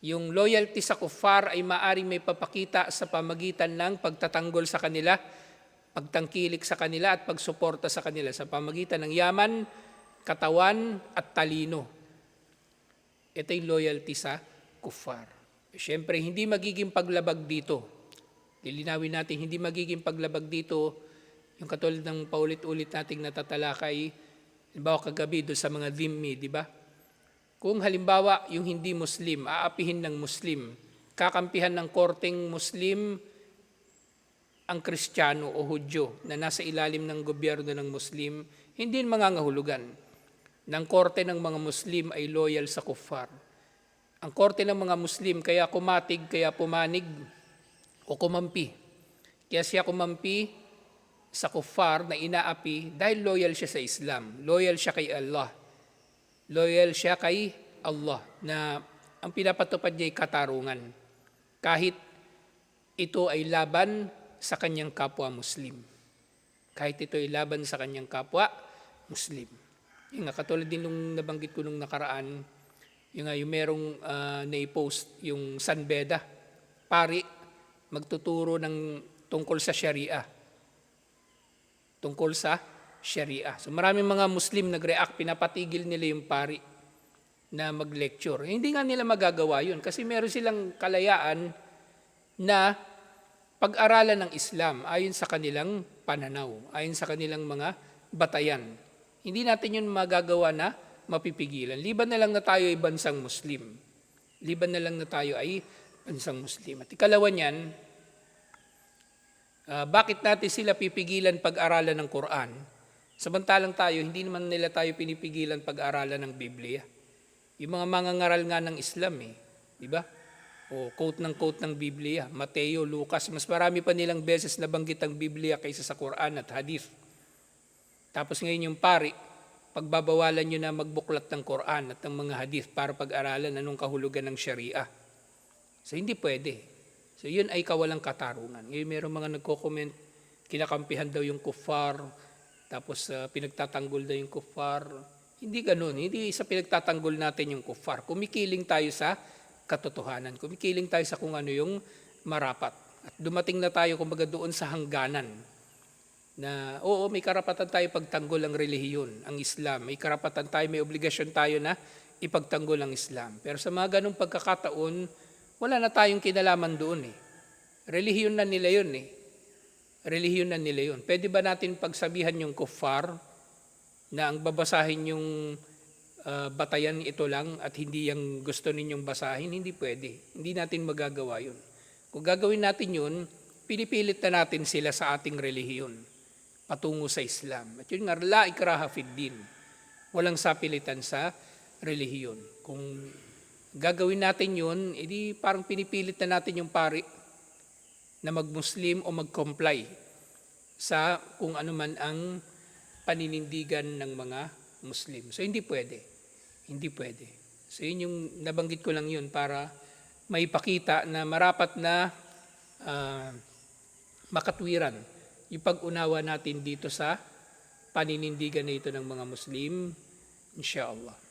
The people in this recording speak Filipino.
Yung loyalty sa kuffar ay maaring may papakita sa pamagitan ng pagtatanggol sa kanila, pagtangkilik sa kanila at pagsuporta sa kanila sa pamagitan ng yaman, katawan at talino. Ito yung loyalty sa kuffar. Siyempre, hindi magiging paglabag dito. Lilinawin natin, hindi magiging paglabag dito yung katulad ng paulit-ulit nating natatalakay, halimbawa kagabi doon sa mga dhimmi, di ba? Kung halimbawa yung hindi Muslim, aapihin ng Muslim, kakampihan ng korteng Muslim ang Kristiyano o Hudyo na nasa ilalim ng gobyerno ng Muslim, hindi mangangahulugan. Ng korte ng mga Muslim ay loyal sa kuffar. Ang korte ng mga Muslim kaya kumatig, kaya pumanig o kumampi. Kaya siya kumampi sa kuffar na inaapi dahil loyal siya sa Islam. Loyal siya kay Allah. Loyal siya kay Allah na ang pinapatupad niya ay katarungan. Kahit ito ay laban sa kanyang kapwa Muslim. Kahit ito ay laban sa kanyang kapwa Muslim. Yung nga, katulad din nung nabanggit ko nung nakaraan, yung nga, yung merong uh, na-post, yung San Beda, pari, magtuturo ng tungkol sa Sharia. Tungkol sa Sharia. So maraming mga Muslim nag-react, pinapatigil nila yung pari na mag-lecture. Hindi nga nila magagawa yun kasi meron silang kalayaan na pag-aralan ng Islam ayon sa kanilang pananaw, ayon sa kanilang mga batayan. Hindi natin yun magagawa na mapipigilan. Liban na lang na tayo ay bansang Muslim. Liban na lang na tayo ay bansang Muslim. At ikalawa niyan, uh, bakit natin sila pipigilan pag-aralan ng Quran? Samantalang tayo, hindi naman nila tayo pinipigilan pag-aralan ng Biblia. Yung mga mangangaral nga ng Islam eh, di ba? O quote ng quote ng Biblia, Mateo, Lucas, mas marami pa nilang beses nabanggit ang Biblia kaysa sa Quran at Hadith. Tapos ngayon yung pari, pagbabawalan nyo na magbuklat ng Quran at ng mga Hadith para pag-aralan anong kahulugan ng Sharia. So hindi pwede. So yun ay kawalang katarungan. Ngayon meron mga nagko-comment, kinakampihan daw yung kuffar, tapos uh, pinagtatanggol daw yung kuffar. Hindi ganun. Hindi sa pinagtatanggol natin yung kuffar. Kumikiling tayo sa katotohanan. Kumikiling tayo sa kung ano yung marapat. At dumating na tayo kumbaga doon sa hangganan na oo, may karapatan tayo pagtanggol ang relihiyon, ang Islam. May karapatan tayo, may obligasyon tayo na ipagtanggol ang Islam. Pero sa mga ganong pagkakataon, wala na tayong kinalaman doon eh. Relihiyon na nila yun eh. Relihiyon na nila yun. Pwede ba natin pagsabihan yung kuffar na ang babasahin yung uh, batayan ito lang at hindi yung gusto ninyong basahin? Hindi pwede. Hindi natin magagawa yun. Kung gagawin natin yun, pinipilit na natin sila sa ating relihiyon patungo sa Islam. At yun nga, la ikraha fid din. Walang sapilitan sa relihiyon. Kung gagawin natin yun, edi parang pinipilit na natin yung pari na mag-Muslim o mag-comply sa kung ano man ang paninindigan ng mga Muslim. So hindi pwede. Hindi pwede. So yun yung nabanggit ko lang yun para maipakita na marapat na uh, makatwiran yung pag-unawa natin dito sa paninindigan na ito ng mga Muslim, inshallah.